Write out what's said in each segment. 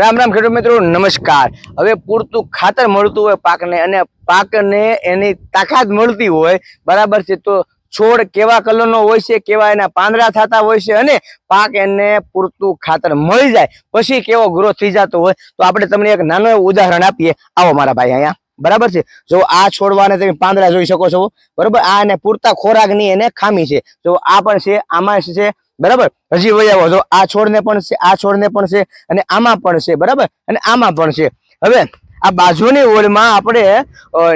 રામ રામ ખેડૂત મિત્રો, નમસ્કાર. હવે પૂરતું ખાતર મળતું હોય પાકને અને પાકને એની તાકાત મળતી હોય, બરાબર છે, તો છોડ કેવા કલરનો હોય છે, કેવા એના પાંદડા થતા હોય છે અને પાક એને પૂરતું ખાતર મળી જાય. પછી કેવો ગ્રોથ થઈ જતો હોય, તો આપણે તમને એક નાનું ઉદાહરણ આપીએ. આવો મારા ભાઈ અહીંયા. બરાબર છે? જો આ છોડવાને તમે પાંદડા જોઈ શકો છો. બરાબર? આ એને પૂરતા ખોરાકની એને ખામી છે. જો આ પણ છે, આમાં છે, બરાબર? હજી વહી આવો. જો આ છોડને પણ છે, આ છોડને પણ છે, અને આમાં પણ છે, બરાબર? અને આમાં પણ છે. હવે આ બાજુની ઓળમાં આપણે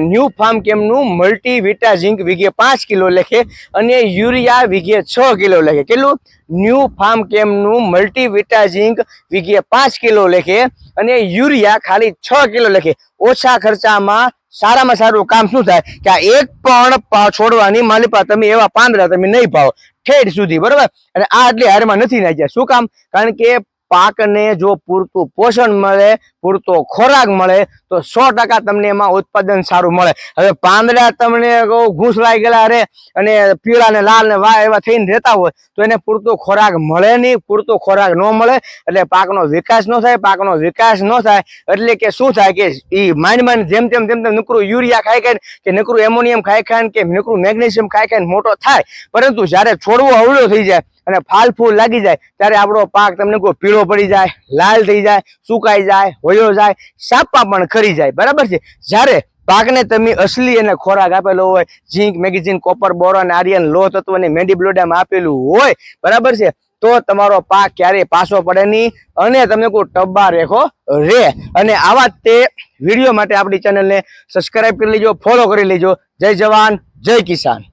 ન્યૂ ફાર્મ કેમનું મલ્ટી વિટા ઝિંક વીઘે પાંચ કિલો લેખે અને યુરિયા વીઘે છ કિલો લેખે. કેટલું? ન્યૂ ફાર્મ કેમનું મલ્ટી વિટા ઝિંક વીઘે પાંચ કિલો લેખે અને યુરિયા ખાલી છ કિલો લેખે. ઓછા ખર્ચામાં સારામાં સારું કામ શું થાય? કે આ એક પણ છોડવાની માલિપા તમે એવા પાંદડા તમે નહીં પાવો ઠેઠ સુધી, બરોબર? અને આ એટલે હારમાં નથી નાખ્યા. શું કામ? કારણ કે પાકને જો પૂરતું પોષણ મળે, પૂરતો ખોરાક મળે, તો સો ટકા તમને એમાં ઉત્પાદન સારું મળે. હવે પાંદડા તમને કહું લાગી ગયેલા રે અને પીળા ને લાલ ને વા એવા થઈને રહેતા હોય, તો એને પૂરતો ખોરાક મળે નહીં, પૂરતો ખોરાક ન મળે, એટલે પાકનો વિકાસ ન થાય, પાકનો વિકાસ ન થાય, એટલે કે શું થાય કે એ માંડ માંડ જેમ તેમ તેમ તેમ નકરું યુરિયા ખાઈ ખાઈને, કે નકરું એમોનિયમ ખાઈ ખાઈને, કે નકરું મેગ્નેશિયમ ખાઈ ખાઈને મોટો થાય. પરંતુ જ્યારે છોડવો અવળો થઈ જાય અને ફાલ ફૂલ લાગી જાય ત્યારે આપણો પાક તમને કોઈ પીળો પડી જાય, લાલ થઈ જાય, સુકાઈ જાય હોયો જાય, સાપા પણ ખરી જાય. બરાબર છે? જ્યારે પાકને તમે અસલી અને ખોરાક આપેલો હોય, zinc, magnesium, copper boron iron, લો તત્વ અને મેડીબ્લોડામ આપેલું હોય, બરાબર છે? તો તમારો પાક ક્યારેય પાછો પડે નહીં અને તમને કોઈ ટબ્બા રેખો રે અને આવા તે વીડિયો માટે આપણી ચેનલને સબસ્ક્રાઈબ કરી લેજો ફોલો કરી લેજો. જય જવાન, જય કિસાન.